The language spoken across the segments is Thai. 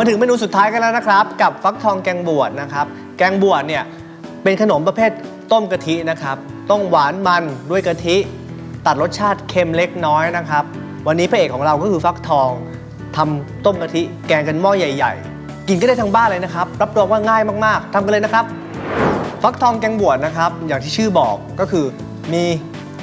มาถึงเมนูสุดท้ายกันแล้วนะครับ กับฟักทองแกงบวชนะครับ แกงบวชเนี่ยเป็นขนมประเภทต้มกะทินะครับ ต้องหวานมันด้วยกะทิ ตัดรสชาติเค็มเล็กน้อยนะครับ วันนี้พระเอกของเราก็คือฟักทองทำต้มกะทิ แกงกันหม้อใหญ่ ๆ กินก็ได้ทั้งบ้านเลยนะครับ รับรองว่าง่ายมากๆทำกันเลยนะครับ ฟักทองแกงบวชนะครับ อย่างที่ชื่อบอกก็คือมี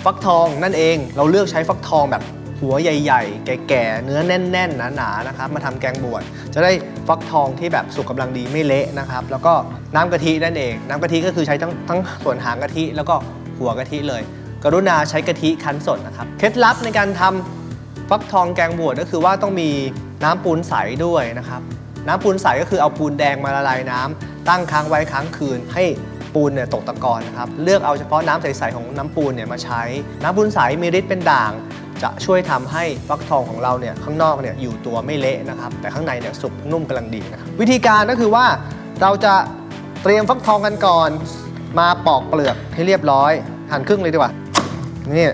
ฟักทองนั่นเอง เราเลือกใช้ฟักทองแบบ หัวใหญ่ๆ แก่ๆ เนื้อแน่นๆ หนาๆ นะครับ มาทำแกงบวชจะได้ฟักทองที่แบบสุกกำลังดีไม่เละนะครับ แล้วก็น้ำกะทินั่นเอง น้ำกะทิก็คือใช้ทั้งทั้งส่วนหางกะทิแล้วก็หัวกะทิเลย กรุณาใช้กะทิคั้นสดนะครับ เคล็ดลับในการทำฟักทองแกงบวชก็คือว่าต้องมีน้ำปูนใสด้วยนะครับ น้ำปูนใสก็คือเอาปูนแดงมาละลายน้ำตั้งค้างไว้ค้างคืนให้ปูนเนี่ยตกตะกอนนะครับ เลือกเอาเฉพาะน้ำใสๆของน้ำปูนเนี่ยมาใช้ น้ำปูนใสมีฤทธิ์เป็นด่าง จะช่วยทำให้ฟักทองของเราเนี่ยข้างนอกเนี่ยอยู่ตัวไม่เละนะครับ แต่ข้างในเนี่ยสุกนุ่มกำลังดีนะครับวิธีการก็คือว่าเราจะเตรียมฟักทองกันก่อน มาปอกเปลือกให้เรียบร้อย หั่นครึ่งเลยดีกว่านี่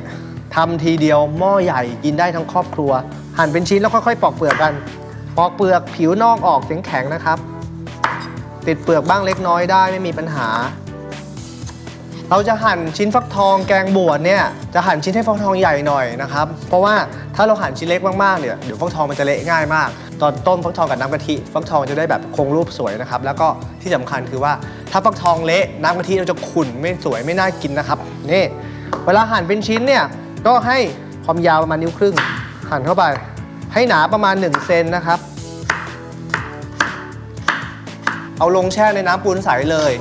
ทำทีเดียวหม้อใหญ่กินได้ทั้งครอบครัว หั่นเป็นชิ้นแล้วค่อยๆ ปอกเปลือกกัน ปอกเปลือกผิวนอกออกแข็งๆนะครับ ติดเปลือกบ้างเล็กน้อยได้ไม่มีปัญหา เราจะหั่นชิ้นฟักทองแกงบวชเนี่ยจะหั่นชิ้นให้ฟักทองใหญ่หน่อยนะครับ เพราะว่าถ้าเราหั่นชิ้นเล็กมากๆเนี่ยเดี๋ยวฟักทองมันจะเละง่ายมาก ตอนต้มฟักทองกับน้ำกะทิฟักทองจะได้แบบคงรูปสวยนะครับ แล้วก็ที่สำคัญคือว่าถ้าฟักทองเละน้ำกะทิเราจะขุ่นไม่สวยไม่น่ากินนะครับนี่เวลาหั่นเป็นชิ้นเนี่ยก็ให้ความยาวประมาณนิ้วครึ่ง หั่นเข้าไป ให้หนาประมาณ1เซนนะครับ เอาลงแช่ในน้ำปูนใสเลย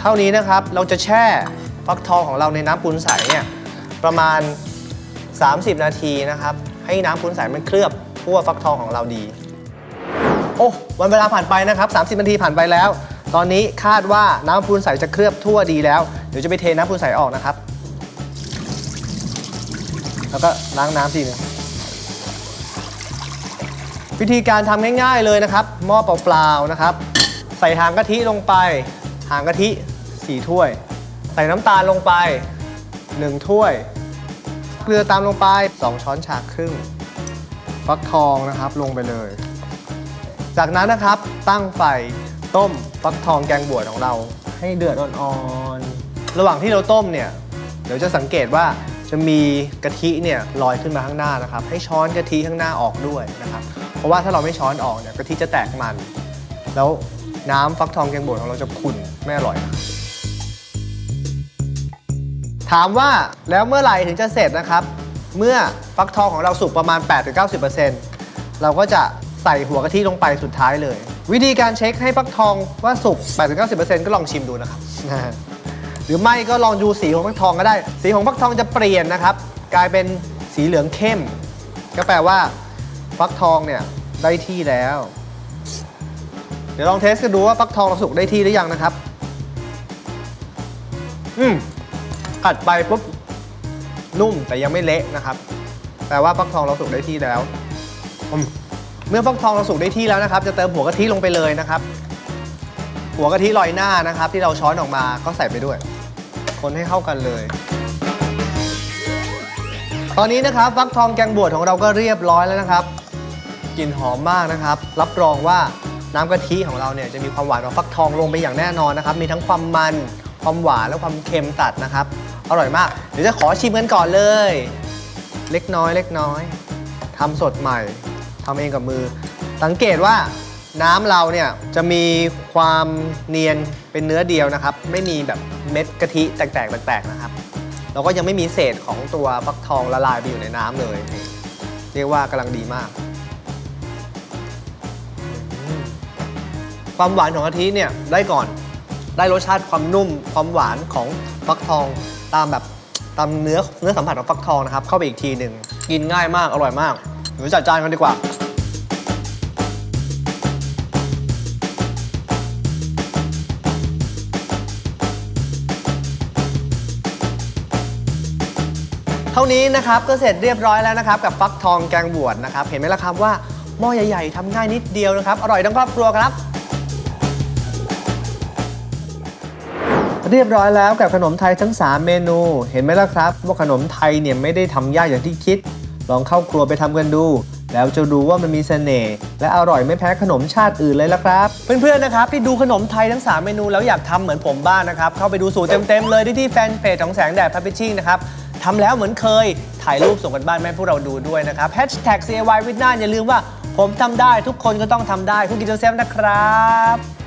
เท่านี้นะครับเราจะแช่ฟักทองของเราในน้ำปูนใสเนี่ยประมาณ 30 นาทีนะครับ ให้น้ำปูนใสมันเคลือบทั่วฟักทองของเราดี โอ้วันเวลาผ่านไปนะครับ 30 นาทีผ่านไปแล้ว ตอนนี้คาดว่าน้ำปูนใสจะเคลือบทั่วดีแล้ว เดี๋ยวจะไปเทน้ำปูนใสออกนะครับ แล้วก็ล้างน้ำทีหนึงวิธีการทำง่ายๆเลยนะครับหม้อเปล่าๆนะครับ ใส่หางกะทิลงไป หางกะทิ 4 ถ้วย ใส่น้ำตาลลงไป 1 ถ้วย เกลือตามลงไป 2 ช้อนชาครึ่ง ฟักทองนะครับลงไปเลย จากนั้นนะครับตั้งไฟต้มฟักทองแกงบวชของเราให้เดือดอ่อนๆ ระหว่างที่เราต้มเนี่ยเดี๋ยวจะสังเกตว่าจะมีกะทิเนี่ยลอยขึ้นมาข้างหน้านะครับ ให้ช้อนกะทิข้างหน้าออกด้วยนะครับ เพราะว่าถ้าเราไม่ช้อนออกเนี่ยกะทิจะแตกมัน แล้ว น้ำฟักทองแกงบวชของเราจะขุ่นไม่อร่อย ถามว่าแล้วเมื่อไหร่ถึงจะเสร็จนะครับ เมื่อฟักทองของเราสุกประมาณ 8-90%เราก็จะใส่หัวกะทิลงไปสุดท้ายเลย วิธีการเช็คให้ฟักทองว่าสุก 8-90%ก็ลองชิมดูนะครับ หรือไม่ก็ลองดูสีของฟักทองก็ได้ สีของฟักทองจะเปลี่ยนนะครับ กลายเป็นสีเหลืองเข้ม ก็แปลว่าฟักทองเนี่ยได้ที่แล้ว ดี๋ยวลองเทสกันดูว่าฟักทองเราสุกได้ที่หรือยังนะครับ อืมกัดไปปุ๊บนุ่มแต่ยังไม่เละนะครับแปลว่าฟักทองเราสุกได้ที่แล้วอืมเมื่อฟักทองเราสุกได้ที่แล้วนะครับ จะเติมหัวกะทิลงไปเลยนะครับ หัวกะทิลอยหน้านะครับ ที่เราช้อนออกมาก็ใส่ไปด้วย คนให้เข้ากันเลย ตอนนี้นะครับฟักทองแกงบวชของเราก็เรียบร้อยแล้วนะครับกลิ่นหอมมากนะครับ รับรองว่า น้ำกะทิของเราเนี่ยจะมีความหวานของฟักทองลงไปอย่างแน่นอนนะครับ มีทั้งความมันความหวานและความเค็มตัดนะครับ อร่อยมาก เดี๋ยวจะขอชิมกันก่อนเลย เล็กน้อย เล็กน้อยทำสดใหม่ทำเองกับมือ สังเกตว่าน้ำเราเนี่ยจะมีความเนียนเป็นเนื้อเดียวนะครับ ไม่มีแบบเม็ดกะทิแตกๆแตกๆนะครับ แล้วก็ยังไม่มีเศษของตัวฟักทองละลายไปอยู่ในน้ำเลย เรียกว่ากำลังดีมาก ความหวานของกะทิเนี่ยได้ก่อน ได้รสชาติความนุ่มความหวานของฟักทองตามแบบตามเนื้อเนื้อสัมผัสของฟักทองนะครับ เข้าไปอีกทีหนึ่งกินง่ายมากอร่อยมากเดี๋ยวจัดจานกันดีกว่าเท่านี้นะครับก็เสร็จเรียบร้อยแล้วนะครับ กับฟักทองแกงบวชนะครับ เห็นไหมล่ะครับว่าหม้อใหญ่ๆทำง่ายนิดเดียวนะครับ อร่อยทั้งครอบครัวครับ เรียบร้อยแล้วกับขนมไทยทั้ง 3 เมนู เห็นไหมล่ะครับ ว่าขนมไทยเนี่ยไม่ได้ทำยากอย่างที่คิด ลองเข้าครัวไปทำกันดู แล้วจะรู้ว่ามันมีเสน่ห์และอร่อยไม่แพ้ขนมชาติอื่นเลยละครับ เพื่อนๆนะครับที่ดูขนมไทยทั้ง 3 เมนูแล้วอยากทำเหมือนผมบ้างนะครับ เข้าไปดูสูตรเต็มๆเลยที่ที่แฟนเพจของแสงแดดพับพิชชิ่งนะครับทำแล้วเหมือนเคยถ่ายรูปส่งกันบ้านแม่พวกเราดูด้วยนะครับ Hashtag CAY วิทย์น่าอย่าลืมว่า ผมทำได้ทุกคนก็ต้องทำได้คุณกิจเซฟนะครับ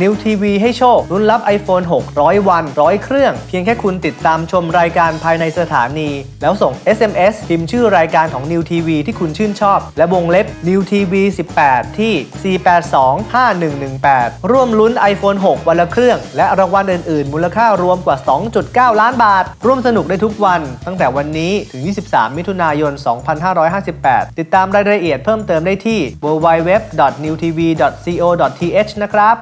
นิวทีวีให้โชครุ่นรับ iPhone 6 100 วัน 100 เครื่อง เพียงแค่คุณติดตามชมรายการภายในสถานี แล้วส่ง SMS พิมพ์ชื่อรายการของ New TV ที่คุณชื่นชอบ และวงเล็บ New TV 18 ที่ 4825118 ร่วมลุ้น iPhone 6 วันละเครื่อง และรางวัลอื่นๆ มูลค่ารวมกว่า 2.9 ล้านบาท ร่วมสนุกได้ทุกวัน ตั้งแต่วันนี้ถึง 23 มิถุนายน 2558 ติดตามรายละเอียดเพิ่มเติมได้ที่ www.newtv.co.th นะครับ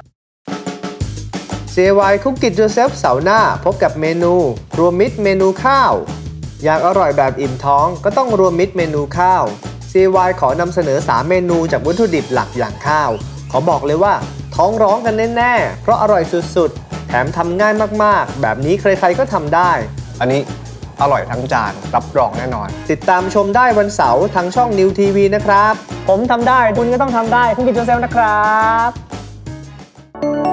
CY Cook It Yourself เสาร์หน้าพบกับเมนู รวมมิตรเมนูข้าว อยากอร่อยแบบอิ่มท้องก็ต้องรวมมิตรเมนูข้าว CY ขอนำเสนอ 3 เมนูจากวัตถุดิบหลักอย่างข้าว ขอบอกเลยว่า ท้องร้องกันแน่ๆ เพราะอร่อยสุดๆ แถมทำง่ายมากๆ แบบนี้ใครๆก็ทำได้ อันนี้อร่อยทั้งจานรับรองแน่นอน ติดตามชมได้วันเสาร์ทางช่อง New TV นะครับ ผมทำได้คุณก็ต้องทำได้คุณกิจเซลนะครับ